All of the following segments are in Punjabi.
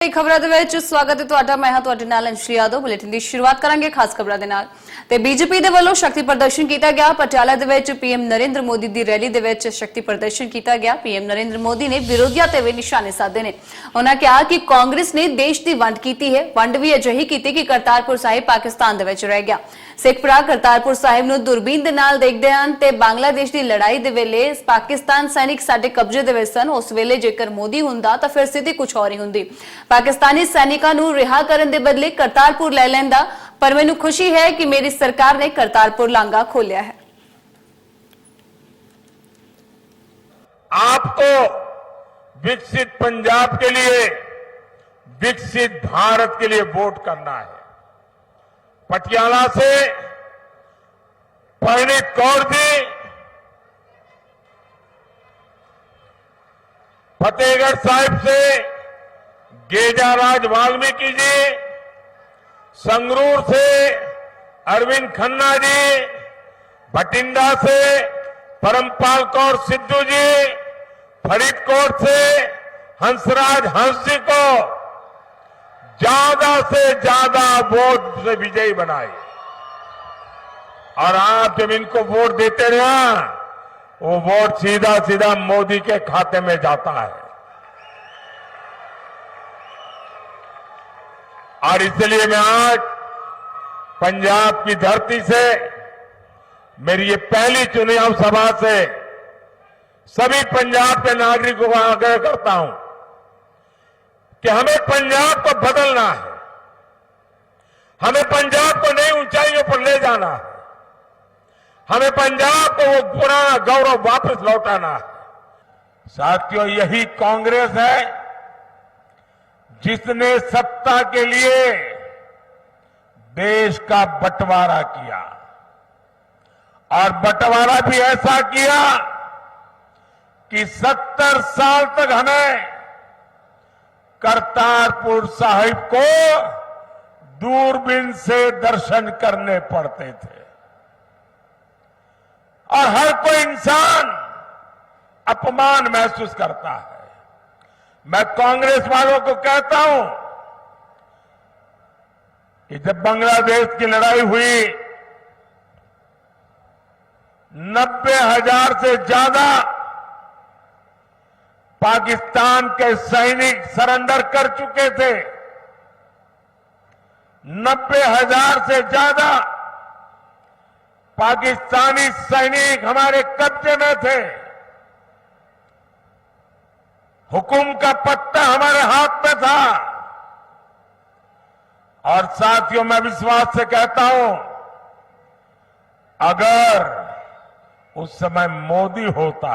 ਇਹ ਖਬਰਾਂ ਦੇ ਵਿੱਚ ਸਵਾਗਤ ਹੈ ਤੁਹਾਡਾ। ਮੈਂ ਹਾਂ ਤੁਹਾਡੇ ਨਾਲ ਅੰਸ਼ਲੀ ਯਾਦਵ। ਬੁਲੇਟਿਨ ਦੀ ਸ਼ੁਰੂਆਤ ਕਰਾਂਗੇ ਖਾਸ ਖਬਰਾਂ ਦੇ ਨਾਲ। ਤੇ ਬੀਜੇਪੀ ਦੇ ਵੱਲੋਂ ਸ਼ਕਤੀ ਪ੍ਰਦਰਸ਼ਨ ਕੀਤਾ ਗਿਆ। ਪਟਿਆਲਾ ਦੇ ਵਿੱਚ ਪੀਐਮ ਨਰਿੰਦਰ ਮੋਦੀ ਦੀ ਰੈਲੀ ਦੇ ਵਿੱਚ ਸ਼ਕਤੀ ਪ੍ਰਦਰਸ਼ਨ ਕੀਤਾ ਗਿਆ। ਪੀਐਮ ਨਰਿੰਦਰ ਮੋਦੀ ਨੇ ਵਿਰੋਧੀਆਂ ਤੇ ਵੀ ਨਿਸ਼ਾਨੇ ਸਾਧੇ ਨੇ। ਉਹਨਾਂ ਕਿਹਾ ਕਿ ਕਾਂਗਰਸ ਨੇ ਦੇਸ਼ ਦੀ ਵੰਡ ਕੀਤੀ ਹੈ। ਵੰਡ ਵੀ ਅਜਿਹੀ ਕੀਤੀ ਕਿ ਕਰਤਾਰਪੁਰ ਸਾਹਿਬ ਪਾਕਿਸਤਾਨ ਦੇ ਵਿੱਚ ਰਹਿ ਗਿਆ। ਸਿੱਖ ਭਰਾ ਕਰਤਾਰਪੁਰ ਸਾਹਿਬ ਨੂੰ ਦੁਰਬੀਨ ਦੇ ਨਾਲ ਦੇਖਦੇ ਹਨ ਤੇ ਬੰਗਲਾਦੇਸ਼ ਦੀ ਲੜਾਈ ਦੇ ਵੇਲੇ ਪਾਕਿਸਤਾਨ ਸੈਨਿਕ ਸਾਡੇ ਕਬਜ਼ੇ ਦੇ ਵਿੱਚ ਸਨ ਉਸ ਵੇਲੇ ਜੇਕਰ ਮੋਦੀ ਹੁੰਦਾ ਤਾਂ ਫਿਰ ਸਥਿਤੀ ਕੁਝ ਹੋਰ ਹੀ ਹੁੰਦੀ ਪਾਕਿਸਤਾਨੀ ਸੈਨਿਕਾਂ ਨੂੰ ਰਿਹਾ ਕਰਨ ਦੇ ਬਦਲੇ ਕਰਤਾਰਪੁਰ ਲੈ ਲੈਂਦਾ ਪਰ ਮੈਨੂੰ ਖੁਸ਼ੀ ਹੈ ਕਿ ਮੇਰੀ ਸਰਕਾਰ ਨੇ ਕਰਤਾਰਪੁਰ ਲਾਂਘਾ ਖੋਲਿਆ ਹੈ आपको विकसित पंजाब के लिए विकसित भारत के लिए वोट करना है पटियाला से परिणीत कौर जी फतेहगढ़ साहिब से गेजाराज वाल्मीकि जी, संगरूर से अरविंद खन्ना जी, भटिंडा से परमपाल कौर सिद्धू जी, फरीदकोट से हंसराज हंस जी को ज़्यादा से ज़्यादा वोट से विजयी बनाए। और आप जब इनको वोट देते रहे वो वोट सीधा सीधा मोदी के खाते में जाता है। और इसलिए मैं आज पंजाब की धरती से, मेरी ये पहली चुनाव सभा से सभी पंजाब के नागरिकों को आग्रह करता हूँ। कि हमें पंजाब को बदलना है। हमें पंजाब को नई ऊंचाइयों पर ले जाना है। हमें पंजाब को वो पुराना गौरव वापस लौटाना है। साथियों, यही कांग्रेस है जिसने सत्ता के लिए देश का बंटवारा किया और बंटवारा भी ऐसा किया कि सत्तर साल तक हमें करतारपुर साहिब को दूरबीन से दर्शन करने पड़ते थे। और हर कोई इंसान अपमान महसूस करता है। मैं कांग्रेस वालों को कहता हूँ कि जब बांग्लादेश की लड़ाई हुई, नब्बे हज़ार से ज़्यादा पाकिस्तान के सैनिक सरेंडर कर चुके थे। नब्बे हज़ार से ज़्यादा पाकिस्तानी सैनिक हमारे कब्जे में थे। हुकुम का पत्ता हमारे हाथ में था। और साथियों, मैं विश्वास से कहता हूँ, अगर उस समय मोदी होता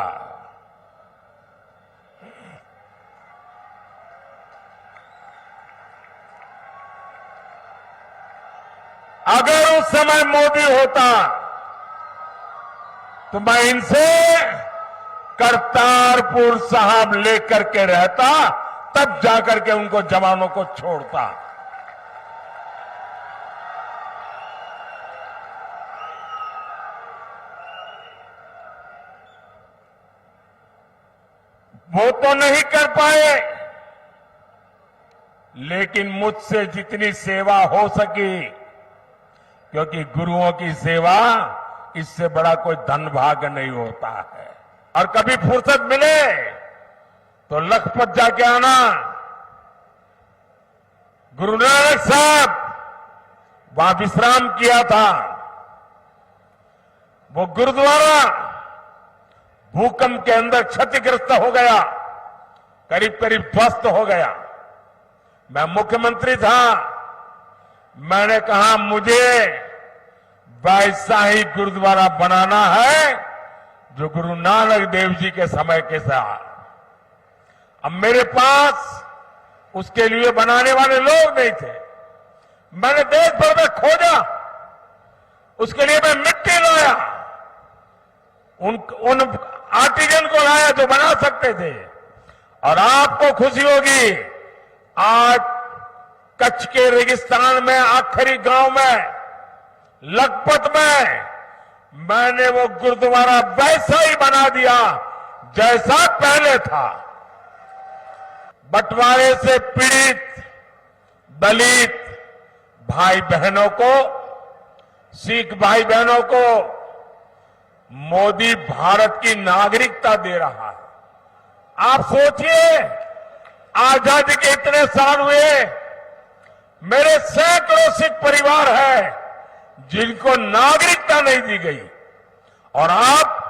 अगर उस समय मोदी होता तो मैं इनसे करतारपुर साहब लेकर के रहता, तब जाकर के उनको जवानों को छोड़ता। वो तो नहीं कर पाए, लेकिन मुझसे जितनी सेवा हो सकी क्योंकि गुरुओं की सेवा इससे बड़ा कोई धन भाग नहीं होता है। और कभी फुर्सत मिले तो लखपत जाके आना। गुरु नानक साहब, वहाँ विश्राम किया था। वो गुरुद्वारा भूकंप के अंदर क्षतिग्रस्त हो गया करीब करीब ध्वस्त हो गया। मैं मुख्यमंत्री था मैंने कहा, मुझे वैसा ही गुरुद्वारा बनाना है, जो गुरु नानक देव जी के समय के साथ। अब मेरे पास उसके लिए बनाने वाले लोग नहीं थे। मैंने देश भर में खोजा, उसके लिए मैं मिट्टी लाया, उन उन आर्टिजन को लाया जो बना सकते थे। और आपको खुशी होगी, आज कच्छ के रेगिस्तान में, आखिरी गाँव में, लखपत में, मैंने वो गुरुद्वारा वैसा ही बना दिया जैसा पहले था। बंटवारे से पीड़ित, दलित भाई बहनों को, सिख भाई बहनों को मोदी भारत की नागरिकता दे रहा है। आप सोचिए, आज़ादी के इतने साल हुए मेरे सैकड़ों सिख परिवार है, जिनको नागरिकता नहीं दी गई। और आप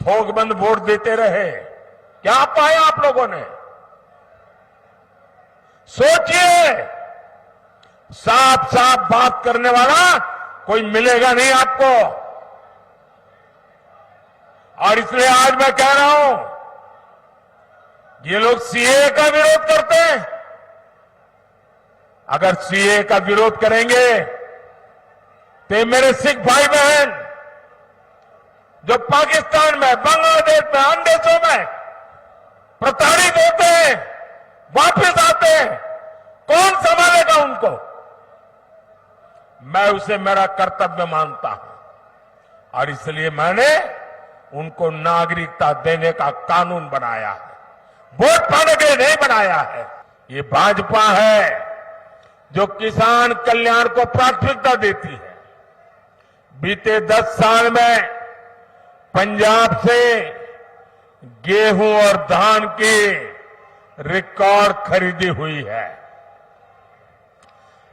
थोकबंद वोट देते रहे। क्या पाए आप लोगों ने? सोचिए साफ़ साफ़ बात करने वाला कोई मिलेगा नहीं आपको। और इसलिए आज मैं कह रहा हूँ, ये लोग सीए का विरोध करते हैं। अगर सीए का विरोध करेंगे तो मेरे सिख भाई बहन, जो पाकिस्तान में, बांग्लादेश में, अन्य देशों में प्रताड़ित होते हैं, वापस आते हैं, कौन संभालेगा उनको? मैं उसे मेरा कर्तव्य मानता हूँ। और इसलिए मैंने उनको नागरिकता देने का कानून बनाया है। वोट पाने के लिए नहीं बनाया है। ये भाजपा है। जो किसान कल्याण को प्राथमिकता देती है। बीते दस साल में पंजाब से गेहूँ और धान की रिकॉर्ड खरीदी हुई है।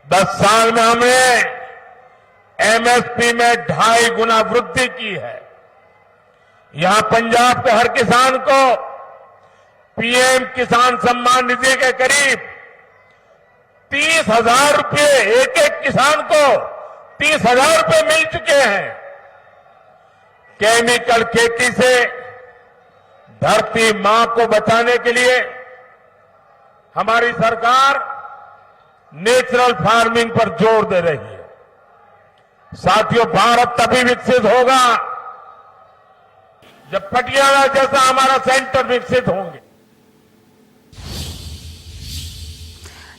दस साल में हमने एमएसपी में ढाई गुना वृद्धि की है। यहाँ पंजाब के हर किसान को पीएम किसान सम्मान निधि के करीब तीस हज़ार रुपये एक एक किसान को तीस हज़ार रुपये मिल चुके हैं। केमिकल खेती से धरती माँ को बचाने के लिए हमारी सरकार नेचुरल फ़ार्मिंग पर ज़ोर दे रही है। साथियों, भारत तभी विकसित होगा जब पटियाला जैसा हमारा सेंटर विकसित होंगे।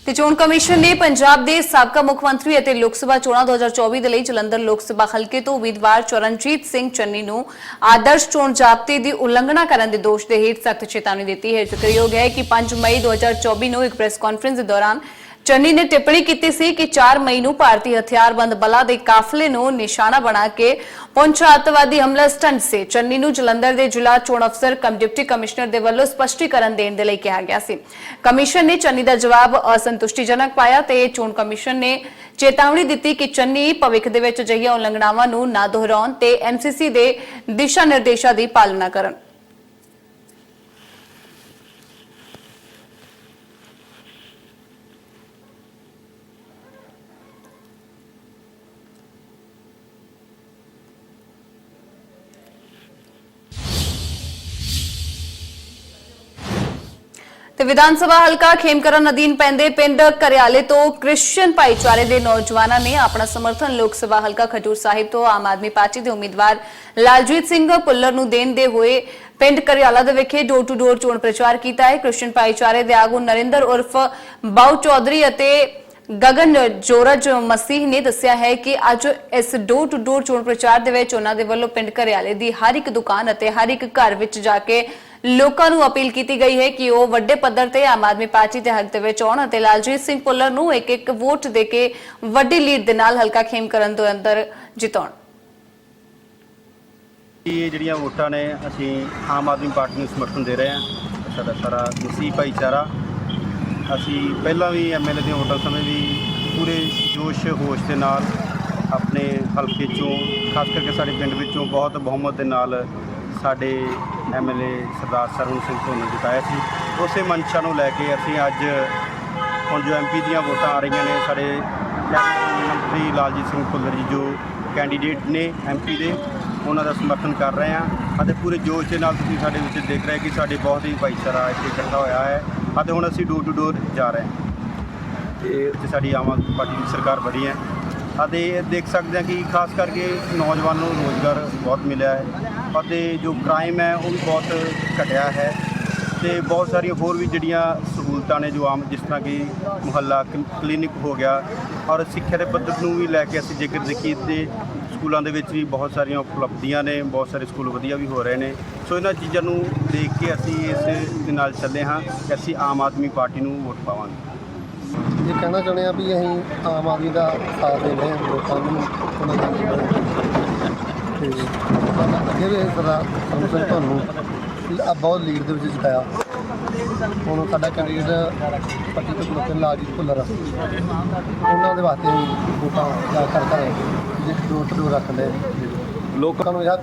ਤੇ ਚੋਣ ਕਮਿਸ਼ਨ ਨੇ ਪੰਜਾਬ ਦੇ ਸਾਬਕਾ ਮੁੱਖ ਮੰਤਰੀ ਅਤੇ ਲੋਕ ਸਭਾ ਚੋਣਾਂ 2024 ਦੇ ਲਈ ਜਲੰਧਰ ਲੋਕ ਸਭਾ ਹਲਕੇ ਤੋਂ ਉਮੀਦਵਾਰ ਚਰਨਜੀਤ ਸਿੰਘ ਚੰਨੀ ਨੂੰ ਆਦਰਸ਼ ਚੋਣ ਜ਼ਾਬਤੇ ਦੀ ਉਲੰਘਣਾ ਕਰਨ ਦੇ ਦੋਸ਼ ਦੇ ਹੇਠ ਸਖਤ ਚੇਤਾਵਨੀ ਦਿੱਤੀ ਹੈ। ਜ਼ਿਕਰਯੋਗ ਹੈ ਕਿ 5 ਮਈ 2024 ਨੂੰ ਇੱਕ ਪ੍ਰੈਸ ਕਾਨਫਰੰਸ ਦੇ ਦੌਰਾਨ ਚੰਨੀ ਨੇ ਟਿੱਪਣੀ ਕੀਤੀ ਸੀ ਕਿ 4 ਮਈ ਨੂੰ ਭਾਰਤੀ ਹਥਿਆਰਬੰਦ ਬਲਾਂ ਦੇ ਕਾਫਲੇ ਨੂੰ ਨਿਸ਼ਾਨਾ ਬਣਾ ਕੇ ਪਹੁੰਚਾ ਅੱਤਵਾਦੀ ਹਮਲਾ ਸਟੰਟ ਸੇ। ਚੰਨੀ ਨੂੰ ਜਲੰਧਰ ਦੇ ਜ਼ਿਲ੍ਹਾ ਚੋਣ ਅਫਸਰ ਕਮ ਡਿਪਟੀ ਕਮਿਸ਼ਨਰ ਦੇ ਵੱਲੋਂ ਸਪਸ਼ਟੀਕਰਨ ਦੇਣ ਦੇ ਲਈ ਕਿਹਾ ਗਿਆ ਸੀ। ਕਮਿਸ਼ਨ ਨੇ ਚੰਨੀ ਦਾ ਜਵਾਬ ਅਸੰਤੁਸ਼ਟੀਜਨਕ ਪਾਇਆ ਤੇ ਚੋਣ ਕਮਿਸ਼ਨ ਨੇ ਚੇਤਾਵਨੀ ਦਿੱਤੀ ਕਿ ਚੰਨੀ ਭਵਿੱਖ ਦੇ ਵਿੱਚ ਅਜਿਹੀਆਂ ਉਲੰਘਣਾਵਾਂ ਨੂੰ ਨਾ ਦੁਹਰਾਉਣ ਤੇ ਐਮਸੀਸੀ ਦੇ ਦਿਸ਼ਾ ਨਿਰਦੇਸ਼ਾਂ ਦੀ ਪਾਲਣਾ ਕਰਨ। ਤੇ ਵਿਧਾਨ ਸਭਾ ਹਲਕਾ ਖੇਮਕਰਨ ਅਧੀਨ ਪੈਂਦੇ ਪਿੰਡ ਕਰਿਆਲੇ ਤੋਂ ਕ੍ਰਿਸਚੀਅਨ ਭਾਈਚਾਰੇ ਦੇ ਨੌਜਵਾਨਾਂ ਨੇ ਆਪਣਾ ਸਮਰਥਨ ਲੋਕ ਸਭਾ ਹਲਕਾ ਖਡੂਰ ਸਾਹਿਬ ਤੋਂ ਆਮ ਆਦਮੀ ਪਾਰਟੀ ਦੇ ਉਮੀਦਵਾਰ ਲਾਲਜੀਤ ਸਿੰਘ ਪੁੱਲਰ ਨੂੰ ਦੇਣ ਦੇ ਹੋਏ ਪਿੰਡ ਕਰਿਆਲਾ ਦੇ ਵਿਖੇ ਡੋਰ ਟੂ ਡੋਰ ਚੋਣ ਪ੍ਰਚਾਰ ਕੀਤਾ ਹੈ। ਕ੍ਰਿਸਚੀਅਨ ਭਾਈਚਾਰੇ ਦੇ ਆਗੂ ਨਰਿੰਦਰ ਉਰਫ ਬਾਉ ਚੌਧਰੀ ਅਤੇ ਗਗਨ ਜੋਰਜ ਮਸੀਹ ਨੇ ਦੱਸਿਆ ਹੈ ਕਿ ਅੱਜ ਇਸ ਡੋਰ ਟੂ ਡੋਰ ਚੋਣ ਪ੍ਰਚਾਰ ਦੇ ਵਿੱਚ ਉਹਨਾਂ ਦੇ ਵੱਲੋਂ ਪਿੰਡ ਘਰਿਆਲੇ ਦੀ ਹਰ ਇੱਕ ਦੁਕਾਨ ਅਤੇ ਹਰ ਇੱਕ ਘਰ ਵਿੱਚ ਜਾ ਕੇ ਲੋਕਾਂ ਨੂੰ ਅਪੀਲ ਕੀਤੀ ਗਈ ਹੈ ਕਿ ਉਹ ਵੱਡੇ ਪੱਧਰ ਤੇ ਆਮ ਆਦਮੀ ਪਾਰਟੀ ਦੇ ਹੱਕ ਦੇ ਵਿੱਚ ਆਉਣ ਅਤੇ ਲਾਲਜੀਤ ਸਿੰਘ ਪੁੱਲਰ ਨੂੰ ਇੱਕ ਇੱਕ ਵੋਟ ਦੇ ਕੇ ਵੱਡੀ ਲੀਡ ਦੇ ਨਾਲ ਹਲਕਾ ਖੇਮਕਰਨ ਤੋਂ ਅੰਦਰ ਜਿਤਾਉਣ। ਇਹ ਜਿਹੜੀਆਂ ਵੋਟਾਂ ਨੇ, ਅਸੀਂ ਆਮ ਆਦਮੀ ਪਾਰਟੀ ਨੂੰ ਸਮਰਥਨ ਦੇ ਰਹੇ ਹਾਂ। ਸਾਡਾ ਸਾਰਾ ਮਸੀਹ ਭਾਈਚਾਰਾ। ਅਸੀਂ ਪਹਿਲਾਂ ਵੀ ਐਮਐਲਏ ਦੀਆਂ ਵੋਟਾਂ ਸਮੇਂ ਵੀ ਪੂਰੇ ਜੋਸ਼, ਹੋਸ਼ ਦੇ ਨਾਲ ਆਪਣੇ ਹਲਕੇ ਚੋਂ, ਖਾਸ ਕਰਕੇ ਸਾਡੇ ਪਿੰਡ ਵਿੱਚੋਂ ਬਹੁਤ ਬਹੁਮਤ ਦੇ ਨਾਲ ਸਾਡੇ ਐਮਐਲਏ ਸਰਦਾਰ ਸਰਵਨ ਸਿੰਘ ਧੋਨੀ ਜਿਤਾਇਆ ਸੀ। ਉਸੇ ਮਨਸ਼ਾ ਨੂੰ ਲੈ ਕੇ ਅਸੀਂ ਅੱਜ ਹੁਣ ਜੋ ਐਮਪੀ ਦੀਆਂ ਵੋਟਾਂ ਆ ਰਹੀਆਂ ਨੇ, ਸਾਡੇ ਕੈਬਨਿਟ ਮੰਤਰੀ ਲਾਲਜੀਤ ਸਿੰਘ ਭੁੱਲਰ ਜੀ ਜੋ ਕੈਂਡੀਡੇਟ ਨੇ ਐਮਪੀ ਦੇ, ਉਹਨਾਂ ਦਾ ਸਮਰਥਨ ਕਰ ਰਹੇ ਹਾਂ। ਅਤੇ ਪੂਰੇ ਜੋਸ਼ ਦੇ ਨਾਲ ਤੁਸੀਂ ਸਾਡੇ ਵਿੱਚ ਦੇਖ ਰਹੇ ਕਿ ਸਾਡੇ ਬਹੁਤ ਹੀ ਭਾਈਚਾਰਾ ਇੱਥੇ ਇਕੱਠਾ ਹੋਇਆ ਹੈ ਅਤੇ ਹੁਣ ਅਸੀਂ ਡੋਰ ਟੂ ਡੋਰ ਜਾ ਰਹੇ ਹਾਂ। ਤੇ ਉੱਥੇ ਸਾਡੀ ਆਮ ਆਦਮੀ ਪਾਰਟੀ ਦੀ ਸਰਕਾਰ ਬਣੀ ਹੈ। ਅਤੇ ਇਹ ਦੇਖ ਸਕਦੇ ਹਾਂ ਕਿ ਖਾਸ ਕਰਕੇ ਨੌਜਵਾਨ ਨੂੰ ਰੋਜ਼ਗਾਰ ਬਹੁਤ ਮਿਲਿਆ ਹੈ ਅਤੇ ਜੋ ਕ੍ਰਾਈਮ ਹੈ, ਉਹ ਵੀ ਬਹੁਤ ਘਟਿਆ ਹੈ ਤੇ ਬਹੁਤ ਸਾਰੀਆਂ ਹੋਰ ਵੀ ਜਿਹੜੀਆਂ ਸਹੂਲਤਾਂ ਨੇ ਜੋ ਆਮ ਜਿਸ ਤਰ੍ਹਾਂ ਕਿ ਮੁਹੱਲਾ ਕਲੀਨਿਕ ਹੋ ਗਿਆ ਔਰ ਸਿੱਖਿਆ ਦੇ ਪੱਧਰ ਨੂੰ ਵੀ ਲੈ ਕੇ ਅਸੀਂ ਜੇਕਰ ਦੇਖੀਏ ਤੇ ਸਕੂਲਾਂ ਦੇ ਵਿੱਚ ਵੀ ਬਹੁਤ ਸਾਰੀਆਂ ਉਪਲਬਧੀਆਂ ਨੇ, ਬਹੁਤ ਸਾਰੇ ਸਕੂਲ ਵਧੀਆ ਵੀ ਹੋ ਰਹੇ ਨੇ। ਸੋ ਇਹਨਾਂ ਚੀਜ਼ਾਂ ਨੂੰ ਦੇਖ ਕੇ ਅਸੀਂ ਇਸ ਦੇ ਨਾਲ ਚੱਲੇ ਹਾਂ ਕਿ ਅਸੀਂ ਆਮ ਆਦਮੀ ਪਾਰਟੀ ਨੂੰ ਵੋਟ ਪਾਵਾਂਗੇ। ਇਹ ਕਹਿਣਾ ਚਾਹੁੰਦੇ ਆ ਵੀ ਅਸੀਂ ਆਮ ਆਦਮੀ ਦਾ ਸਾਥ ਦੇ ਰਹੇ ਹਾਂ, ਲੋਕਾਂ ਨੂੰ ਉਹਨਾਂ ਦਾ ਤੇ ਅੱਗੇ ਵੀ ਅਸੀਂ ਸਰਦਾਰ ਸੰਤ ਤੁਹਾਨੂੰ ਲ- ਬਹੁਤ ਲੀਡ ਦੇ ਵਿੱਚ ਜਿਤਾਇਆ। ਹੁਣ ਸਾਡਾ ਕੈਂਡੀਡੇਟ ਪੱਟੀ ਤੋਂ ਲੋਕਾਂ ਲਾਜੀਤ ਭੁੱਲਰ ਉਹਨਾਂ ਦੇ ਵਾਸਤੇ ਅਸੀਂ ਵੋਟਾਂ ਜਾ ਕਰ ਕਰ ਜਿਹੜੇ ਦੋ ਤੋਂ ਰੱਖਦੇ ਲੋਕਾਂ ਨੂੰ ਯਾਦ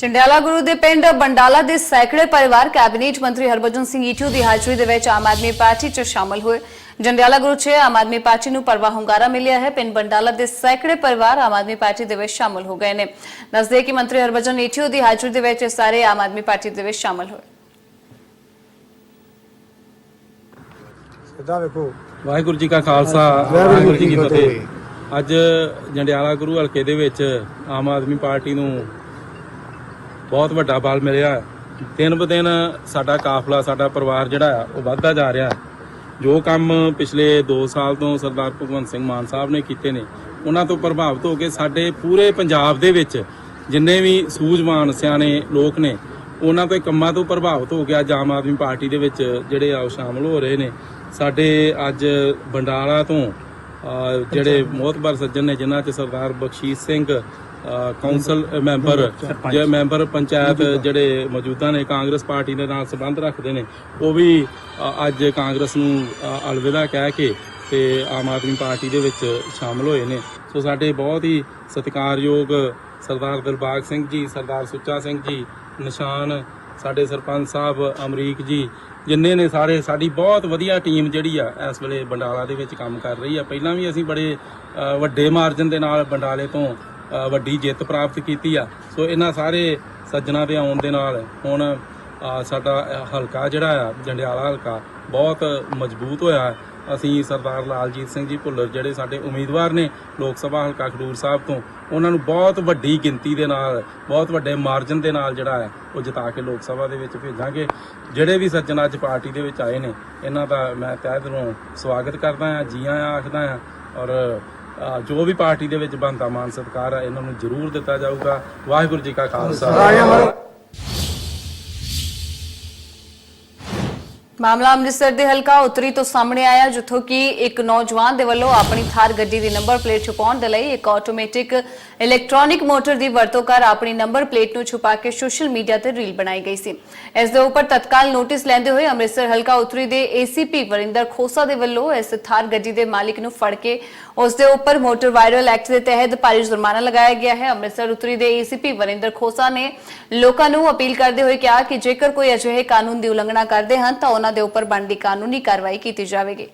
ਚੰਡਿਆਲਾ ਗੁਰੂ ਦੇ ਪਿੰਡ ਬੰਡਾਲਾ ਦੇ ਸੈਂਕੜੇ ਪਰਿਵਾਰ ਕੈਬਨਿਟ ਮੰਤਰੀ ਹਰਭਜਨ ਸਿੰਘ ਈਟੂ ਦੀ ਹਾਜ਼ਰੀ ਦੇ ਵਿੱਚ ਆਮ ਆਦਮੀ ਪਾਰਟੀ 'ਚ ਸ਼ਾਮਲ ਹੋਏ। ਜੰਡਿਆਲਾ ਗੁਰੂ 'ਚ ਆਮ ਆਦਮੀ ਪਾਰਟੀ ਨੂੰ ਪਰਵਾ ਹੁੰਗਾਰਾ ਮਿਲਿਆ ਹੈ। ਪਿੰਡ ਬੰਡਾਲਾ ਦੇ ਸੈਂਕੜੇ ਪਰਿਵਾਰ ਆਮ ਆਦਮੀ ਪਾਰਟੀ ਦੇ ਵਿੱਚ ਸ਼ਾਮਲ ਹੋ ਗਏ ਨੇ। ਦੱਸਦੇ ਕਿ ਮੰਤਰੀ ਹਰਭਜਨ ਈਟੂ ਦੀ ਹਾਜ਼ਰੀ ਦੇ ਵਿੱਚ ਸਾਰੇ ਆਮ ਆਦਮੀ ਪਾਰਟੀ ਦੇ ਵਿੱਚ ਸ਼ਾਮਲ ਹੋਏ। ਸਿੱਧਾ ਵੇਖੋ। ਵਾਹਿਗੁਰੂ ਜੀ ਕਾ ਖਾਲਸਾ ਵਾਹਿਗੁਰੂ ਜੀ ਕੀ ਫਤਿਹ। ਅੱਜ ਜੰਡਿਆਲਾ ਗੁਰੂ ਹਲਕੇ ਦੇ ਵਿੱਚ ਆਮ ਆਦਮੀ ਪਾਰਟੀ ਨੂੰ ਬਹੁਤ ਵੱਡਾ ਬਲ ਮਿਲਿਆ ਦਿਨ ਬ ਦਿਨ ਸਾਡਾ ਕਾਫਲਾ, ਸਾਡਾ ਪਰਿਵਾਰ ਜਿਹੜਾ ਆ, ਉਹ ਵੱਧਦਾ ਜਾ ਰਿਹਾ ਜੋ ਕੰਮ ਪਿਛਲੇ 2 ਸਾਲ ਤੋਂ ਸਰਦਾਰ ਭਗਵੰਤ ਸਿੰਘ ਮਾਨ ਸਾਹਿਬ ਨੇ ਕੀਤੇ ਨੇ, ਉਹਨਾਂ ਤੋਂ ਪ੍ਰਭਾਵਿਤ ਹੋ ਕੇ ਸਾਡੇ ਪੂਰੇ ਪੰਜਾਬ ਦੇ ਵਿੱਚ ਜਿੰਨੇ ਵੀ ਸੂਝਵਾਨ ਸਿਆਣੇ ਲੋਕ ਨੇ, ਉਹਨਾਂ ਦੇ ਕੰਮਾਂ ਤੋਂ ਪ੍ਰਭਾਵਿਤ ਹੋ ਕੇ ਅੱਜ ਆਮ ਆਦਮੀ ਪਾਰਟੀ ਦੇ ਵਿੱਚ ਜਿਹੜੇ ਆ, ਉਹ ਸ਼ਾਮਲ ਹੋ ਰਹੇ ਨੇ। ਸਾਡੇ ਅੱਜ ਬੰਡਾਲਾ ਤੋਂ ਜਿਹੜੇ ਮੋਹਤਬਰ ਸੱਜਣ ਨੇ ਜਿਨ੍ਹਾਂ 'ਚ ਸਰਦਾਰ ਬਖਸ਼ੀਸ਼ ਸਿੰਘ ਕੌਂਸਲ ਮੈਂਬਰ ਜੇ ਮੈਂਬਰ ਪੰਚਾਇਤ ਜਿਹੜੇ ਮੌਜੂਦਾ ਨੇ ਕਾਂਗਰਸ ਪਾਰਟੀ ਦੇ ਨਾਲ ਸੰਬੰਧ ਰੱਖਦੇ ਨੇ ਉਹ ਵੀ ਅੱਜ ਕਾਂਗਰਸ ਨੂੰ ਅਲਵਿਦਾ ਕਹਿ ਕੇ ਤੇ ਆਮ ਆਦਮੀ ਪਾਰਟੀ ਦੇ ਵਿੱਚ ਸ਼ਾਮਲ ਹੋਏ ਨੇ। ਸੋ ਸਾਡੇ ਬਹੁਤ ਹੀ ਸਤਿਕਾਰਯੋਗ ਸਰਦਾਰ ਦਿਲਬਾਗ ਸਿੰਘ ਜੀ ਸਰਦਾਰ ਸੁੱਚਾ ਸਿੰਘ ਜੀ ਨਿਸ਼ਾਨ ਸਾਡੇ ਸਰਪੰਚ ਸਾਹਿਬ ਅਮਰੀਕ ਜੀ, ਜਿੰਨੇ ਨੇ ਸਾਰੇ, ਸਾਡੀ ਬਹੁਤ ਵਧੀਆ ਟੀਮ ਜਿਹੜੀ ਆ, ਇਸ ਵੇਲੇ ਬੰਡਾਲਾ ਦੇ ਵਿੱਚ ਕੰਮ ਕਰ ਰਹੀ ਆ। ਪਹਿਲਾਂ ਵੀ ਅਸੀਂ ਬੜੇ ਵੱਡੇ ਮਾਰਜਨ ਦੇ ਨਾਲ ਬੰਡਾਲੇ ਤੋਂ ਵੱਡੀ ਜਿੱਤ ਪ੍ਰਾਪਤ ਕੀਤੀ ਆ। ਸੋ ਇਹਨਾਂ ਸਾਰੇ ਸੱਜਣਾ ਦੇ ਆਉਣ ਦੇ ਨਾਲ ਹੁਣ ਸਾਡਾ ਹਲਕਾ ਜਿਹੜਾ ਆ, ਜੰਡਿਆਲਾ ਹਲਕਾ ਬਹੁਤ ਮਜ਼ਬੂਤ ਹੋਇਆ ਹੈ। ਅਸੀਂ ਸਰਦਾਰ ਲਾਲਜੀਤ ਸਿੰਘ ਜੀ ਭੁੱਲਰ ਜਿਹੜੇ ਸਾਡੇ ਉਮੀਦਵਾਰ ਨੇ ਲੋਕ ਸਭਾ ਹਲਕਾ ਖਡੂਰ ਸਾਹਿਬ ਤੋਂ, ਉਹਨਾਂ ਨੂੰ ਬਹੁਤ ਵੱਡੀ ਗਿਣਤੀ ਦੇ ਨਾਲ, ਬਹੁਤ ਵੱਡੇ ਮਾਰਜਨ ਦੇ ਨਾਲ ਜਿਹੜਾ ਹੈ, ਉਹ ਜਿਤਾ ਕੇ ਲੋਕ ਸਭਾ ਦੇ ਵਿੱਚ ਭੇਜਾਂਗੇ। ਜਿਹੜੇ ਵੀ ਸੱਜਣ ਅੱਜ ਪਾਰਟੀ ਦੇ ਵਿੱਚ ਆਏ ਨੇ, ਇਹਨਾਂ ਦਾ ਮੈਂ ਤਹਿ ਦਿਲੋਂ ਸਵਾਗਤ ਕਰਦਾ ਹਾਂ ਜੀ ਆਇਆਂ ਆਖਦਾ ਹਾਂ ਔਰ ਜੋ ਵੀ ਪਾਰਟੀ ਦੇ ਵਿੱਚ ਬਣਦਾ ਮਾਨ ਸਤਿਕਾਰ ਹੈ ਇਹਨਾਂ ਨੂੰ ਜ਼ਰੂਰ ਦਿੱਤਾ ਜਾਊਗਾ। ਵਾਹਿਗੁਰੂ ਜੀ ਕਾ ਖਾਲਸਾ। ਮਾਮਲਾ ਅੰਮ੍ਰਿਤਸਰ ਦੇ ਹਲਕਾ ਉੱਤਰੀ ਤੋਂ ਸਾਹਮਣੇ ਆਇਆ, ਜਿੱਥੋਂ ਕਿ ਇੱਕ ਨੌਜਵਾਨ ਦੇ ਵੱਲੋਂ ਆਪਣੀ ਥਾਰ ਗੱਡੀ ਦੀ ਨੰਬਰ ਪਲੇਟ ਛੁਪਾਉਣ ਦੇ ਲਈ ਇੱਕ ਆਟੋਮੈਟਿਕ ਇਲੈਕਟ੍ਰੋਨਿਕ ਮੋਟਰ ਦੀ ਵਰਤੋਂ ਕਰ ਆਪਣੀ ਨੰਬਰ ਪਲੇਟ ਨੂੰ ਛੁਪਾ ਕੇ ਸੋਸ਼ਲ ਮੀਡੀਆ ਤੇ ਰੀਲ ਬਣਾਈ ਗਈ ਸੀ। ਇਸ ਦੇ ਉੱਪਰ ਤਤਕਾਲ ਨੋਟਿਸ ਲੈਂਦੇ ਹੋਏ ਅੰਮ੍ਰਿਤਸਰ ਹਲਕਾ ਉੱਤਰੀ ਦੇ ਏਸੀਪੀ ਵਰਿੰਦਰ ਖੋਸਾ ਦੇ ਵੱਲੋਂ ਇਸ ਥਾਰ ਗੱਡੀ ਦੇ ਮਾਲਿਕ ਨੂੰ ਫੜ ਕੇ ਉਸ ਦੇ ਉੱਪਰ ਮੋਟਰ ਵਾਇਰਲ ਐਕਟ ਦੇ ਤਹਿਤ ਭਾਰੀ ਜੁਰਮਾਨਾ ਲਗਾਇਆ ਗਿਆ ਹੈ। ਅੰਮ੍ਰਿਤਸਰ ਉੱਤਰੀ ਦੇ ਏਸੀਪੀ ਵਰਿੰਦਰ ਖੋਸਾ ਨੇ ਲੋਕਾਂ ਨੂੰ ਅਪੀਲ ਕਰਦੇ ਹੋਏ ਕਿਹਾ ਕਿ ਜੇਕਰ ਕੋਈ ਅਜਿਹੇ ਕਾਨੂੰਨ ਦੀ ਉਲੰਘਣਾ ਕਰਦੇ ਹਨ ਤਾਂ ਉਹਨਾਂ ਦੇ ਉੱਪਰ ਬਣਦੀ ਕਾਨੂੰਨੀ ਕਾਰਵਾਈ ਕੀਤੀ ਜਾਵੇਗੀ।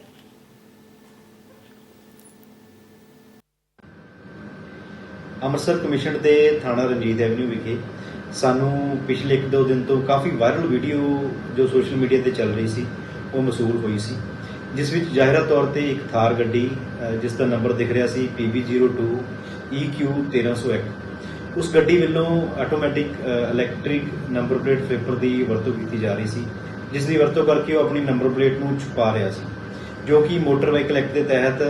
ਅੰਮ੍ਰਿਤਸਰ ਕਮਿਸ਼ਨ ਦੇ ਥਾਣਾ ਰਣਜੀਤ ਐਵਨਿਊ ਵਿਖੇ ਸਾਨੂੰ ਪਿਛਲੇ ਇੱਕ ਦੋ ਦਿਨ ਤੋਂ ਕਾਫੀ ਵਾਇਰਲ ਵੀਡੀਓ ਜੋ ਸੋਸ਼ਲ ਮੀਡੀਆ ਤੇ ਚੱਲ ਰਹੀ ਸੀ, ਉਹ ਮਸੂਲ ਹੋਈ ਸੀ। ਜਿਸ ਵਿੱਚ ਜ਼ਾਹਿਰਾ ਤੌਰ ਤੇ ਇੱਕ ਥਾਰ ਗੱਡੀ ਜਿਸ ਦਾ ਨੰਬਰ ਦਿਖ ਰਿਹਾ ਸੀ PB02 EQ 1301 ਉਸ ਗੱਡੀ ਵੱਲੋਂ automatic electric number plate flipper ਦੀ ਵਰਤੋਂ ਕੀਤੀ ਜਾ ਰਹੀ ਸੀ, ਜਿਸ ਦੀ ਵਰਤੋਂ ਕਰਕੇ ਉਹ ਆਪਣੀ ਨੰਬਰ ਪਲੇਟ ਨੂੰ ਛੁਪਾ ਰਿਹਾ ਸੀ, ਜੋ ਕਿ ਮੋਟਰ ਵਾਹੀਕਲ ਐਕਟ ਦੇ ਤਹਿਤ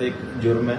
ਇੱਕ ਜੁਰਮ ਹੈ।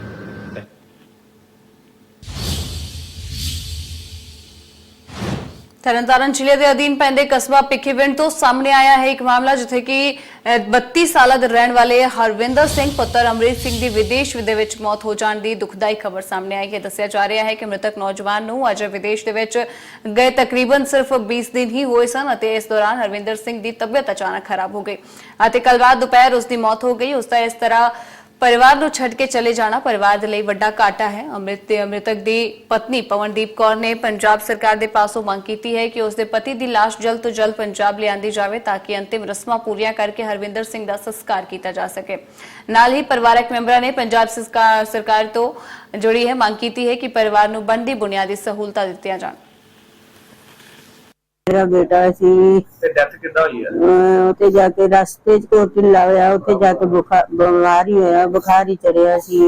ਤਰਨਤਾਰਨ ਜ਼ਿਲ੍ਹੇ ਦੇ ਅਧੀਨ ਪੈਂਦੇ ਕਸਬਾ ਪਿੱਖੀਵਿੰਡ ਤੋਂ ਸਾਹਮਣੇ ਆਇਆ ਹੈ ਇੱਕ ਮਾਮਲਾ, ਜਿੱਥੇ ਕਿ 32 ਸਾਲਾਂ ਦੇ ਰਹਿਣ ਵਾਲੇ ਹਰਵਿੰਦਰ ਸਿੰਘ, ਪੁੱਤਰ ਅਮਰੀਤ ਸਿੰਘ ਦੀ ਵਿਦੇਸ਼ ਦੇ ਵਿੱਚ ਮੌਤ ਹੋ ਜਾਣ ਦੀ ਦੁਖਦਾਈ ਖਬਰ ਸਾਹਮਣੇ ਆਈ ਹੈ। ਦੱਸਿਆ ਜਾ ਰਿਹਾ ਹੈ ਕਿ ਮ੍ਰਿਤਕ ਨੌਜਵਾਨ ਨੂੰ ਅਜੇ ਵਿਦੇਸ਼ ਦੇ ਵਿੱਚ ਗਏ ਤਕਰੀਬਨ ਸਿਰਫ 20 ਦਿਨ ਹੀ ਹੋਏ ਸਨ ਅਤੇ ਇਸ ਦੌਰਾਨ ਹਰਵਿੰਦਰ ਸਿੰਘ ਦੀ ਤਬੀਅਤ ਅਚਾਨਕ ਖਰਾਬ ਹੋ ਗਈ ਅਤੇ ਕੱਲ ਰਾਤ ਦੁਪਹਿਰ ਉਸ ਦੀ ਮੌਤ ਹੋ ਗਈ। ਉਸ ਦਾ ਇਸ ਤਰ੍ਹਾਂ ਪਰਿਵਾਰ ਨੂੰ ਛੱਡ ਕੇ ਚਲੇ ਜਾਣਾ ਪਰਿਵਾਰ ਦੇ ਲਈ ਵੱਡਾ ਘਾਟਾ ਹੈ। ਅੰਮ੍ਰਿਤ ਤੇ ਅੰਮ੍ਰਿਤਕ ਦੀ ਪਤਨੀ ਪਵਨਦੀਪ ਕੌਰ ਨੇ ਪੰਜਾਬ ਸਰਕਾਰ ਦੇ ਪਾਸੋਂ ਮੰਗ ਕੀਤੀ ਹੈ ਕਿ ਉਸ ਦੇ ਪਤੀ ਦੀ ਲਾਸ਼ ਜਲਦ ਤੋਂ ਜਲਦ ਪੰਜਾਬ ਲਿਆਂਦੀ ਜਾਵੇ ਤਾਂ ਕਿ ਅੰਤਿਮ ਰਸਮਾਂ ਪੂਰੀਆਂ ਕਰਕੇ ਹਰਵਿੰਦਰ ਸਿੰਘ ਦਾ ਸੰਸਕਾਰ ਕੀਤਾ ਜਾ ਸਕੇ। ਨਾਲ ਹੀ ਪਰਿਵਾਰਕ ਮੈਂਬਰਾਂ ਨੇ ਪੰਜਾਬ ਸਰਕਾਰ ਤੋਂ ਜੁੜੀ ਹੈ, ਮੰਗ ਕੀਤੀ ਹੈ ਕਿ ਪਰਿਵਾਰ ਨੂੰ ਬਣਦੀ ਬੁਨਿਆਦੀ ਸਹੂਲਤਾਂ ਦਿੱਤੀਆਂ ਜਾਣ। ਮੇਰਾ ਬੇਟਾ ਸੀ। ਤੇ ਡੈਥ ਕਿੱਦਾਂ ਹੋਈ ਹੈ ਅਹ ਉੱਥੇ ਜਾ ਕੇ ਰਸਤੇ 'ਚ ਕੋਈ ਢਿੱਲਾ ਹੋਇਆ ਉੱਥੇ ਜਾ ਕੇ ਬੁਖਾਰ ਬਿਮਾਰ ਹੀ ਹੋਇਆ ਬੁਖਾਰ ਹੀ ਚੜਿਆ ਸੀ।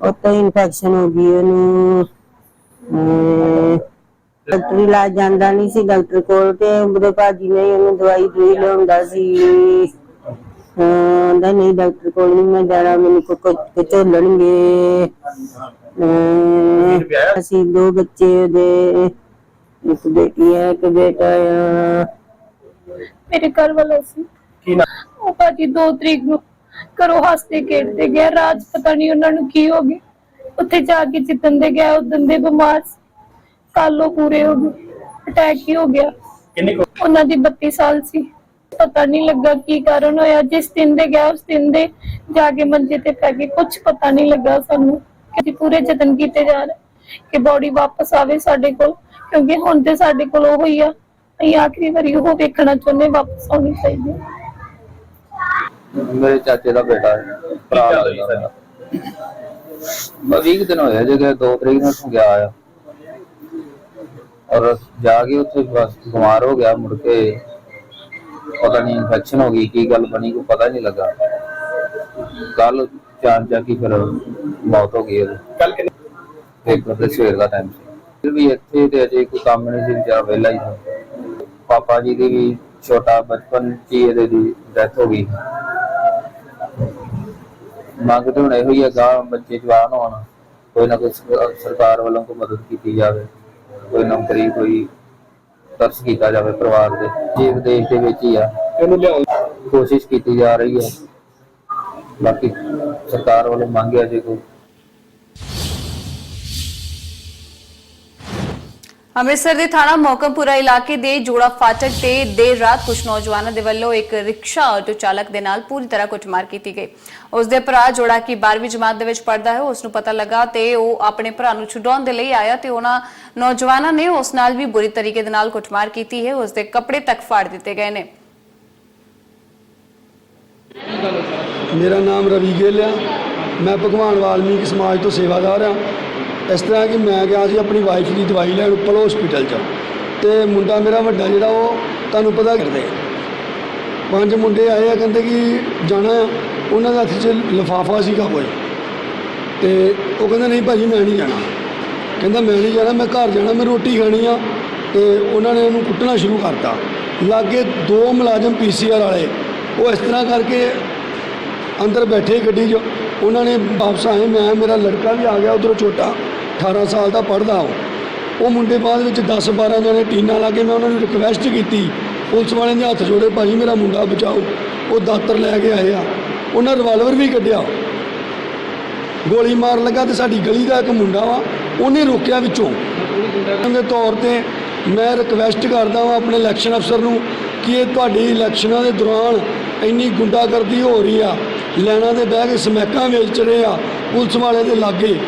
ਉੱਥੇ ਇਨਫੈਕਸ਼ਨ ਹੋ ਗਈ ਉਹਨੂੰ। ਡਾਕਟਰ ਇਲਾਜ ਜਾਂਦਾ ਨਹੀਂ ਸੀ ਡਾਕਟਰ ਕੋਲ ਤੇ ਉਹਦੇ ਭਾਜੀ ਨੇ ਉਹਨੂੰ ਦਵਾਈ ਦੂਈ ਲਿਆਉਂਦਾ ਸੀ। ਕਹਿੰਦਾ ਨਹੀਂ ਡਾਕਟਰ ਕੋਲ ਨਹੀਂ ਮੈਂ ਜਾਣਾ ਮੈਨੂੰ ਕੋ ਝੋਲਣਗੇ। ਅਹ ਅਸੀਂ ਦੋ ਬੱਚੇ ਉਹਦੇ ਇੱਕ ਬੇਟੀ ਹੈ ਇੱਕ ਬੇਟਾ ਆ? ਮੇਰੇ ਘਰ ਵਾਲਾ ਸੀ। ਕੀ ਨਾ ਉਹ ਭਾਜੀ 2 ਤਰੀਕ ਨੂੰ ਘਰੋਂ ਹੱਸਦੇ ਖੇਡਦੇ ਗਿਆ ਰਾਜ ਪਤਾ ਨਹੀਂ ਉਹਨਾਂ ਨੂੰ ਕੀ ਹੋ ਗਿਆ। ਉੱਥੇ ਜਾ ਕੇ ਜਿੱਦਣ ਦੇ ਗਿਆ ਉਦੋਂ ਦੇ ਬਿਮਾਰ ਕਾਲੋ ਪੂਰੇ ਹੋ ਗਏ ਅਟੈਕ ਹੀ ਹੋ ਗਿਆ। ਕਿੰਨੀ ਕੁ ਉਹਨਾਂ ਦੀ 32 ਸਾਲ ਸੀ। ਪਤਾ ਨਹੀਂ ਲੱਗਾ ਕੀ ਕਾਰਨ ਹੋਇਆ। ਜਿਸ ਦਿਨ ਦੇ ਗਿਆ ਉਸ ਦਿਨ ਦੇ ਜਾ ਕੇ ਮੰਜੇ ਤੇ ਪੈ ਗਏ ਕੁਝ ਪਤਾ ਨਹੀਂ ਲੱਗਾ ਸਾਨੂੰ ਕਿ ਪੂਰੇ ਯਤਨ ਕੀਤੇ ਜਾ ਰਹੇ ਕਿ ਬੋਡੀ ਵਾਪਸ ਆਵੇ ਸਾਡੇ ਕੋਲ। ਕਿਉਂਕਿ ਹੁਣ ਤੇ ਸਾਡੇ ਕੋਲ ਉਹ ਹੀ ਆ। ਅਸੀਂ ਆਖਰੀ ਵਾਰੀ ਉਹ ਵੇਖਣਾ ਚਾਹੁੰਦੇ ਵਾਪਸ ਆਉਣੀ ਚਾਹੀਦੀ ਹੈ। ਮੇਰੇ ਚਾਚੇ ਦਾ ਬੇਟਾ ਹੈ ਭਰਾ ਲੱਗਦਾ ਬਸ 20 ਕੁ ਦਿਨ ਹੋਇਆ ਜਦੋਂ 2 ਤਰੀਕ ਨੂੰ ਉੱਥੋਂ ਗਿਆ ਆ। ਔਰ ਜਾ ਕੇ ਉੱਥੇ ਬਸ ਬਿਮਾਰ ਹੋ ਗਿਆ ਮੁੜ ਕੇ। ਪਤਾ ਨਹੀਂ ਇਨਫੈਕਸ਼ਨ ਹੋ ਗਈ ਕੀ ਗੱਲ ਬਣੀ ਕੋਈ ਪਤਾ ਨਹੀਂ ਲੱਗਾ। ਕੱਲ ਚਾਰ ਜਾ ਕੇ ਫਿਰ ਮੌਤ ਹੋ ਗਈ ਉਹਦੀ। ਕੱਲ ਕਿੰਨੀ? ਇੱਕ ਉਹਦੇ ਸਵੇਰ ਦਾ ਟਾਈਮ ਸੀ। ਫਿਰ ਵੀ ਇੱਥੇ ਤੇ ਅਜੇ ਕੋਈ ਕੰਮ ਨਹੀਂ ਸੀ ਵਿਚਾਰਾ ਵਿਹਲਾ ਹੀ ਸੀ। ਪਾਪਾ ਜੀ ਦੀ ਵੀ ਛੋਟਾ ਬਚਪਨ 'ਚ ਹੀ ਇਹਦੇ ਦੀ ਡੈਥ ਹੋ ਗਈ। ਮੰਗ ਤੇ ਹੁਣ ਇਹੋ ਹੀ ਹੈ ਗਾਂ ਬੱਚੇ ਜਵਾਨ ਹੋਣ ਕੋਈ ਨਾ ਕੋਈ ਸਰਕਾਰ- ਸਰਕਾਰ ਵੱਲੋਂ ਕੋਈ ਮਦਦ ਕੀਤੀ ਜਾਵੇ ਕੋਈ ਨੌਕਰੀ ਕੋਈ ਤਰਸ ਕੀਤਾ ਜਾਵੇ ਪਰਿਵਾਰ ਦੇ ਜੀ ਵਿਦੇਸ਼ ਦੇ ਵਿੱਚ ਹੀ ਆ। ਇਹਨੂੰ ਲਿਆਉਣ ਕੋਸ਼ਿਸ਼ ਕੀਤੀ ਜਾ ਰਹੀ ਹੈ। ਬਾਕੀ ਸਰਕਾਰ ਵੱਲੋਂ ਮੰਗਿਆ ਜੇ ਕੋਈ ਅੰਮ੍ਰਿਤਸਰ ਦੇ ਥਾਣਾ ਮੋਕਮਪੁਰਾ ਇਲਾਕੇ ਦੇ ਜੋੜਾ ਫਾਟਕ ਤੇ ਦੇਰ ਰਾਤ ਕੁਝ ਨੌਜਵਾਨਾਂ ਦੇ ਵੱਲੋਂ ਇੱਕ ਰਿਕਸ਼ਾ ਆਟੋ ਚਾਲਕ ਦੇ ਨਾਲ ਪੂਰੀ ਤਰ੍ਹਾਂ ਕੁੱਟਮਾਰ ਕੀਤੀ ਗਈ। ਉਸ ਦੇ ਭਰਾ ਜੋੜਾ ਕੀ 12ਵੀਂ ਜਮਾਤ ਦੇ ਵਿੱਚ ਪੜਦਾ ਹੈ, ਉਸ ਨੂੰ ਪਤਾ ਲੱਗਾ ਤੇ ਉਹ ਆਪਣੇ ਭਰਾ ਨੂੰ ਛੁਡਾਉਣ ਦੇ ਲਈ ਆਇਆ ਤੇ ਉਹਨਾਂ ਨੌਜਵਾਨਾਂ ਨੇ ਉਸ ਨਾਲ ਵੀ ਬੁਰੀ ਤਰੀਕੇ ਦੇ ਨਾਲ ਕੁੱਟਮਾਰ ਕੀਤੀ ਹੈ, ਉਸ ਦੇ ਕੱਪੜੇ ਤੱਕ ਫਾੜ ਦਿੱਤੇ ਗਏ ਨੇ। ਮੇਰਾ ਨਾਮ ਰਵੀ ਗਿੱਲ ਆ। ਮੈਂ ਭਗਵਾਨ ਵਾਲਮੀਕ ਸਮਾਜ ਤੋਂ ਸੇਵਾਦਾਰ ਆ। ਇਸ ਤਰ੍ਹਾਂ ਕਿ ਮੈਂ ਗਿਆ ਸੀ ਆਪਣੀ ਵਾਈਫ ਦੀ ਦਵਾਈ ਲੈਣ ਉੱਪਰ ਹਸਪੀਟਲ 'ਚ ਤੇ ਮੁੰਡਾ ਮੇਰਾ ਵੱਡਾ ਜਿਹੜਾ ਉਹ ਤੁਹਾਨੂੰ ਪਤਾ ਕਰਦੇ। ਪੰਜ ਮੁੰਡੇ ਆਏ ਆ, ਕਹਿੰਦੇ ਕਿ ਜਾਣਾ ਆ। ਉਹਨਾਂ ਦੇ ਹੱਥ 'ਚ ਲਿਫਾਫਾ ਸੀਗਾ ਕੋਈ। ਤੇ ਉਹ ਕਹਿੰਦਾ, ਨਹੀਂ ਭਾਜੀ, ਮੈਂ ਨਹੀਂ ਜਾਣਾ। ਕਹਿੰਦਾ, ਮੈਂ ਨਹੀਂ ਜਾਣਾ, ਮੈਂ ਘਰ ਜਾਣਾ, ਮੈਂ ਰੋਟੀ ਖਾਣੀ ਆ। ਤੇ ਉਹਨਾਂ ਨੇ ਉਹਨੂੰ ਕੁੱਟਣਾ ਸ਼ੁਰੂ ਕਰਤਾ। ਲਾਗੇ ਦੋ ਮੁਲਾਜ਼ਮ ਪੀਸੀਆਰ ਵਾਲੇ, ਉਹ ਇਸ ਤਰ੍ਹਾਂ ਕਰਕੇ ਅੰਦਰ ਬੈਠੇ ਗੱਡੀ 'ਚ। ਉਹਨਾਂ ਨੇ ਵਾਪਸ ਆਏ, ਮੈਂ, ਮੇਰਾ ਲੜਕਾ ਵੀ ਆ ਗਿਆ ਉਧਰੋਂ ਛੋਟਾ। 18 ਸਾਲ ਦਾ ਪੜਦਾ ਉਹ। ਉਹ ਮੁੰਡੇ ਬਾਅਦ ਵਿੱਚ 10 12 ਜਣੇ ਟੀਨਾਂ ਲਾ ਕੇ ਮੈਂ ਉਹਨਾਂ ਨੂੰ ਰਿਕਵੈਸਟ ਕੀਤੀ। ਪੁਲਿਸ ਵਾਲਿਆਂ ਦੇ ਹੱਥ ਜੋੜੇ, ਭਾਜੀ, ਮੇਰਾ ਮੁੰਡਾ ਬਚਾਓ। ਉਹ ਦਾਤਰ ਲੈ ਕੇ ਆਏ ਆ। ਉਹਨਾਂ ਰਿਵਾਲਵਰ ਵੀ ਕੱਢਿਆ। ਗੋਲੀ ਮਾਰਨ ਲੱਗਾ ਤੇ ਸਾਡੀ ਗਲੀ ਦਾ ਇੱਕ ਮੁੰਡਾ ਵਾ, ਉਹਨੇ ਰੋਕਿਆ ਵਿੱਚੋਂ। ਦੇ ਤੌਰ ਤੇ ਮੈਂ ਰਿਕਵੈਸਟ ਕਰਦਾ ਹਾਂ ਆਪਣੇ ਇਲੈਕਸ਼ਨ ਅਫਸਰ ਨੂੰ ਕਿ ਇਹ ਤੁਹਾਡੀ ਇਲੈਕਸ਼ਨਾਂ ਦੇ ਦੌਰਾਨ ਇੰਨੀ ਗੁੰਡਾਗਰਦੀ ਹੋ ਰਹੀ ਆ, ਲੈਣਾ ਦੇ ਬਹਿ ਕੇ ਸਮੈਕਾਂ ਵੇਚ ਰਹੇ ਆ ਪੁਲਿਸ ਵਾਲੇ ਦੇ ਲਾਗੇ।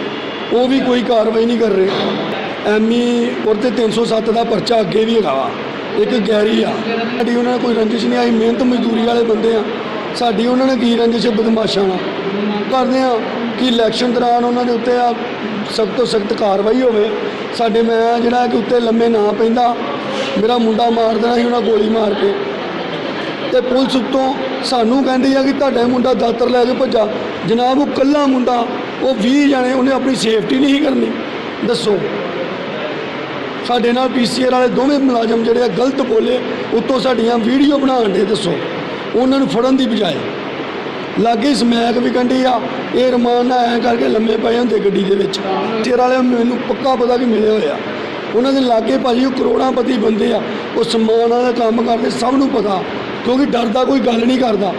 ਉਹ ਵੀ ਕੋਈ ਕਾਰਵਾਈ ਨਹੀਂ ਕਰ ਰਹੇ। ਐਮੀ ਔਰ ਤੇ 307 ਦਾ ਪਰਚਾ ਅੱਗੇ ਵੀ ਹੈਗਾ ਵਾ। ਇੱਕ ਗੈਰੀ ਆ। ਸਾਡੀ ਉਹਨਾਂ ਨਾਲ ਕੋਈ ਰੰਜਿਸ਼ ਨਹੀਂ ਆਈ। ਮਿਹਨਤ ਮਜ਼ਦੂਰੀ ਵਾਲੇ ਬੰਦੇ ਆ। ਸਾਡੀ ਉਹਨਾਂ ਨੇ ਕੀ ਰੰਜਿਸ਼ ਬਦਮਾਸ਼ਾਂ ਨਾਲ। ਕਰਦੇ ਆ ਕਿ ਇਲੈਕਸ਼ਨ ਦੌਰਾਨ ਉਹਨਾਂ ਦੇ ਉੱਤੇ ਆ ਸਖਤ ਤੋਂ ਸਖਤ ਕਾਰਵਾਈ ਹੋਵੇ। ਸਾਡੇ ਮੈਂ ਜਿਹੜਾ ਕਿ ਉੱਤੇ ਲੰਮੇ ਨਾ ਪੈਂਦਾ, ਮੇਰਾ ਮੁੰਡਾ ਮਾਰ ਦੇਣਾ ਸੀ, ਉਹਨਾਂ ਗੋਲੀ ਮਾਰ ਕੇ। ਤੇ ਪੁਲਿਸ ਉੱਤੋਂ ਸਾਨੂੰ ਕਹਿੰਦੀ ਆ ਕਿ ਤੁਹਾਡਾ ਮੁੰਡਾ ਦਾਤਰ ਲੈ ਕੇ ਭੱਜਾ। ਜਨਾਬ, ਉਹ ਕੱਲਾ ਮੁੰਡਾ ਉਹ 20 ਜਣੇ, ਉਹਨੇ ਆਪਣੀ ਸੇਫਟੀ ਨਹੀਂ ਕਰਨੀ। ਦੱਸੋ। ਸਾਡੇ ਨਾਲ ਪੀਸੀਆਰ ਵਾਲੇ ਦੋਵੇਂ ਮੁਲਾਜ਼ਮ ਜਿਹੜੇ ਆ ਗਲਤ ਬੋਲੇ, ਉੱਤੋਂ ਸਾਡੀਆਂ ਵੀਡੀਓ ਬਣਾਉਣ ਦੇ ਦੱਸੋ। ਉਹਨਾਂ ਨੂੰ ਫੜਨ ਦੀ ਬਜਾਏ। ਲਾਗੇ ਸਮੈਕ ਵੀ ਕੰਢੀ ਆ, ਇਹ ਰਮਾਨ ਨਾਲ ਐਂ ਕਰਕੇ ਲੰਮੇ ਪਏ ਹੁੰਦੇ ਗੱਡੀ ਦੇ ਵਿੱਚ। ਚਿਰ ਵਾਲੇ ਮੈਨੂੰ ਪੱਕਾ ਪਤਾ ਕਿ ਮਿਲੇ ਹੋਇਆ। ਉਹਨਾਂ ਦੇ ਲਾਗੇ ਭਾਜੀ ਉਹ ਕਰੋੜਾਂਪਤੀ ਬੰਦੇ ਆ, ਉਹ ਸਮਾਨ ਵਾਲਾ ਕੰਮ ਕਰਦੇ, ਸਭ ਨੂੰ ਪਤਾ, ਕਿਉਂਕਿ ਡਰਦਾ ਕੋਈ ਗੱਲ ਨਹੀਂ ਕਰਦਾ।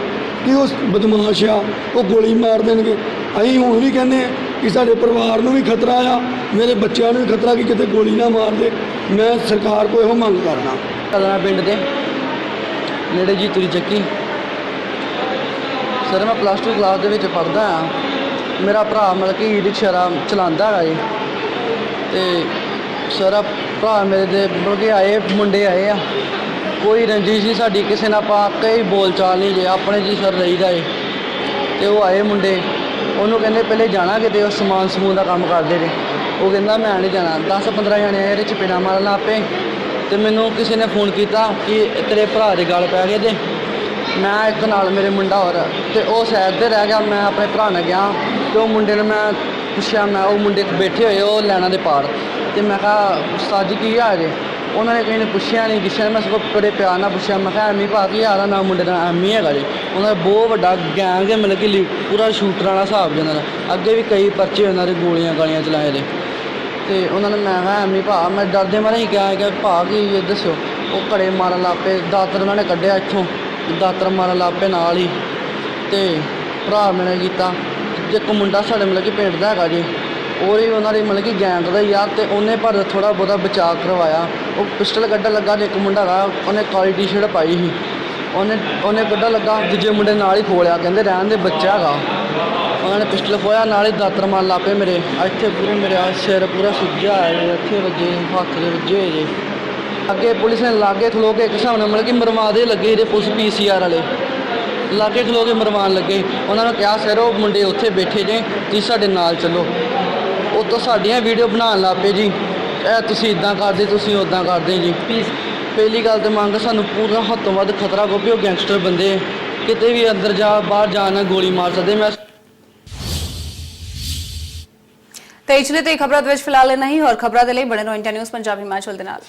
ਕਿ ਉਹ ਬਦਮਾਸ਼ ਆ, ਉਹ ਗੋਲੀ ਮਾਰ ਦੇਣਗੇ। ਅਸੀਂ ਹੁਣ ਵੀ ਕਹਿੰਦੇ ਕਿ ਸਾਡੇ ਪਰਿਵਾਰ ਨੂੰ ਵੀ ਖਤਰਾ ਆ, ਮੇਰੇ ਬੱਚਿਆਂ ਨੂੰ ਵੀ ਖਤਰਾ ਕਿ ਕਿਤੇ ਗੋਲੀ ਨਾ ਮਾਰ ਦੇ। ਮੈਂ ਸਰਕਾਰ ਕੋਲ ਇਹੋ ਮੰਗ ਕਰਦਾ। ਕਲਨਾ ਪਿੰਡ ਦੇ। ਨੇੜੇ ਜੀ ਦੀ ਚੱਕੀ। ਸਰ, ਮੈਂ ਪਲੱਸ 2 ਕਲਾਸ ਦੇ ਵਿੱਚ ਪੜ੍ਹਦਾ ਆ। ਮੇਰਾ ਭਰਾ ਮਤਲਬ ਕਿ ਈ ਰਿਕਸ਼ਾ ਚਲਾਉਂਦਾ ਹੈਗਾ ਜੀ। ਤੇ ਸਰ ਭਰਾ ਮੇਰੇ ਦੇ ਮਤਲਬ ਕਿ ਆਏ, ਮੁੰਡੇ ਆਏ ਆ। ਕੋਈ ਰੰਜਿਸ਼ ਨਹੀਂ ਸਾਡੀ, ਕਿਸੇ ਨਾਲ ਪਾ ਕਈ ਬੋਲ ਨਹੀਂ ਜੇ, ਆਪਣੇ ਜੀ ਸਰ ਰਹੀਦਾ ਏ। ਤੇ ਉਹ ਆਏ ਮੁੰਡੇ। ਉਹਨੂੰ ਕਹਿੰਦੇ ਪਹਿਲੇ ਜਾਣਾ ਕਿਤੇ, ਉਹ ਸਮਾਨ ਸਮੂਨ ਦਾ ਕੰਮ ਕਰਦੇ ਨੇ ਉਹ ਕਹਿੰਦਾ, ਮੈਂ ਨਹੀਂ ਜਾਣਾ। 10 15 ਜਣੇ ਆਏ, ਇਹਦੇ ਚ ਪਿਨਾ ਮਾਰਨ ਆਪੇ। ਤੇ ਮੈਨੂੰ ਕਿਸੇ ਨੇ ਫੋਨ ਕੀਤਾ ਕਿ ਤੇਰੇ ਭਰਾ ਦੇ ਗਾਲ ਪੈ ਗਏ ਤੇ ਮੈਂ ਇੱਕ ਨਾਲ ਮੇਰੇ ਮੁੰਡਾ ਹੋਰ, ਤੇ ਉਹ ਸਾਈਡ ਤੇ ਰਹਿ ਗਿਆ। ਮੈਂ ਆਪਣੇ ਭਰਾ ਨਾਲ ਗਿਆ ਤੇ ਉਹ ਮੁੰਡੇ ਨੂੰ ਮੈਂ ਪੁੱਛਿਆ, ਮੈਂ ਉਹ ਮੁੰਡੇ ਬੈਠੇ ਹੋਏ, ਉਹ ਲੈਣਾ ਦੇ ਪਾਰ ਤੇ ਮੈਂ ਕਿਹਾ, ਉਸਤਾਦ ਜੀ, ਕੀ ਹਾਲ ਜੇ? ਉਹਨਾਂ ਨੇ ਕਿਸੇ ਨੇ ਪੁੱਛਿਆ ਨਹੀਂ ਕਿਸੇ ਨੇ ਮੈਂ ਸਗੋਂ ਬੜੇ ਪਿਆਰ ਨਾਲ ਪੁੱਛਿਆ, ਮੈਂ ਕਿਹਾ, ਐਮੀ ਭਾਅ, ਕੀ ਹਾਲ ਆ? ਨਾ ਮੁੰਡੇ ਦਾ ਐਮੀ ਹੈਗਾ ਜੀ। ਉਹਨਾਂ ਦਾ ਬਹੁਤ ਵੱਡਾ ਗੈਂਗ ਹੈ ਮਤਲਬ ਕਿ ਲੀ- ਪੂਰਾ ਸ਼ੂਟਰ ਵਾਲਾ ਹਿਸਾਬ ਜੀ ਉਹਨਾਂ ਦਾ। ਅੱਗੇ ਵੀ ਕਈ ਪਰਚੇ ਉਹਨਾਂ ਦੇ ਗੋਲੀਆਂ ਗਾਲੀਆਂ ਚਲਾਏ ਦੇ। ਤੇ ਉਹਨਾਂ ਨੇ ਮੈਂ ਕਿਹਾ, ਐਮੀ ਭਾ ਮੈਂ ਡਰਦੇ ਮਾਰੇ ਹੀ ਕਿਹਾ ਕਿ ਭਾ ਕੀ ਇਹ ਦੱਸਿਓ? ਉਹ ਘੜੇ ਮਾਰਨ ਲੱਗ ਪਏ। ਦਾਤਰ ਉਹਨਾਂ ਨੇ ਕੱਢਿਆ ਇੱਥੋਂ, ਦਾਤਰ ਮਾਰਨ ਲੱਗ ਪਏ ਨਾਲ ਹੀ। ਤੇ ਭਰਾ ਮੈਨੇ ਕੀਤਾ ਜੇ ਇੱਕ ਮੁੰਡਾ ਸਾਡੇ ਮਤਲਬ ਕਿ ਪਿੰਡ ਦਾ ਹੈਗਾ ਜੀ। ਉਹ ਹੀ ਉਹਨਾਂ ਦੀ ਮਤਲਬ ਕਿ ਗੈਂਗ ਦਾ ਹੀ ਆ ਤੇ ਉਹਨੇ ਪਰ ਥੋੜਾ ਬਹੁਤਾ ਬਚਾਅ ਕਰਵਾਇਆ। ਉਹ ਪਿਸਟਲ ਕੱਢਣ ਲੱਗਾ ਤੇ ਇੱਕ ਮੁੰਡਾ ਹੈਗਾ ਉਹਨੇ ਕਾਲੀ ਟੀ-ਸ਼ਰਟ ਪਾਈ ਸੀ। ਉਹਨੇ ਉਹਨੇ ਕੱਢਣ ਲੱਗਾ, ਦੂਜੇ ਮੁੰਡੇ ਨਾਲ ਹੀ ਖੋਲਿਆ, ਕਹਿੰਦੇ ਰਹਿਣ ਦੇ, ਬੱਚਾ ਹੈਗਾ। ਉਹਨਾਂ ਨੇ ਪਿਸਟਲ ਖੋਇਆ, ਨਾਲ ਹੀ ਦਾਤਰ ਮਾਰਨ ਲਾਪੇ ਮੇਰੇ। ਇੱਥੇ ਪੂਰੇ ਮੇਰੇ ਸਿਰ ਪੂਰਾ ਸੁੱਜਿਆ ਹੈ ਇੱਥੇ ਵੱਜੇ, ਹੱਥ ਦੇ ਵੱਜੇ ਹੋਏ ਜੇ। ਅੱਗੇ ਪੁਲਿਸ ਨੇ ਲਾਗੇ ਖਲੋ ਕੇ ਇੱਕ ਹਿਸਾਬ ਨਾਲ ਮਤਲਬ ਕਿ ਮਰਵਾ ਦੇ ਲੱਗੇ ਜਿਹੜੇ ਪੁਲਿਸ ਪੀਸੀਆਰ ਵਾਲੇ। ਲਾਗੇ ਖਲੋ ਕੇ ਮਰਵਾਉਣ ਲੱਗੇ। ਉਹਨਾਂ ਨੂੰ ਕਿਹਾ, ਸਰ, ਉਹ ਮੁੰਡੇ ਉੱਥੇ ਬੈਠੇ ਜੇ ਤੁਸੀਂ ਸਾਡੇ ਨਾਲ ਚੱਲੋ। ਤੋਂ ਸਾਡੀਆਂ ਵੀਡੀਓ ਬਣਾਉਣ ਲੱਗ ਪਏ ਜੀ। ਇਹ ਤੁਸੀਂ ਇਦਾਂ ਕਰਦੇ ਤੁਸੀਂ ਉਦਾਂ ਕਰਦੇ ਜੀ। ਪਹਿਲੀ ਗੱਲ ਤੇ ਮੰਗ ਸਾਨੂੰ ਪੂਰਾ ਹੱਥੋਂ ਵੱਧ ਖਤਰਾ ਉਹ ਗੈਂਗਸਟਰ ਬੰਦੇ ਕਿਤੇ ਵੀ ਅੰਦਰ ਜਾ ਬਾਹਰ ਜਾਣ ਨਾਲ ਗੋਲੀ ਮਾਰ ਸਕਦੇ। ਮੈਂ ਤੇ ਇਚਲੇ ਤੇ ਖਬਰਾਂ ਦੇ ਵਿੱਚ ਫਿਲਹਾਲ ਨਹੀਂ ਹੋਰ ਖਬਰਾਂ ਦੇ ਲਈ ਬਣੇ ਰਹੋ ਇੰਟਰ ਨਿਊਜ਼ ਪੰਜਾਬੀ ਹਿਮਾਚਲ ਦੇ ਨਾਲ।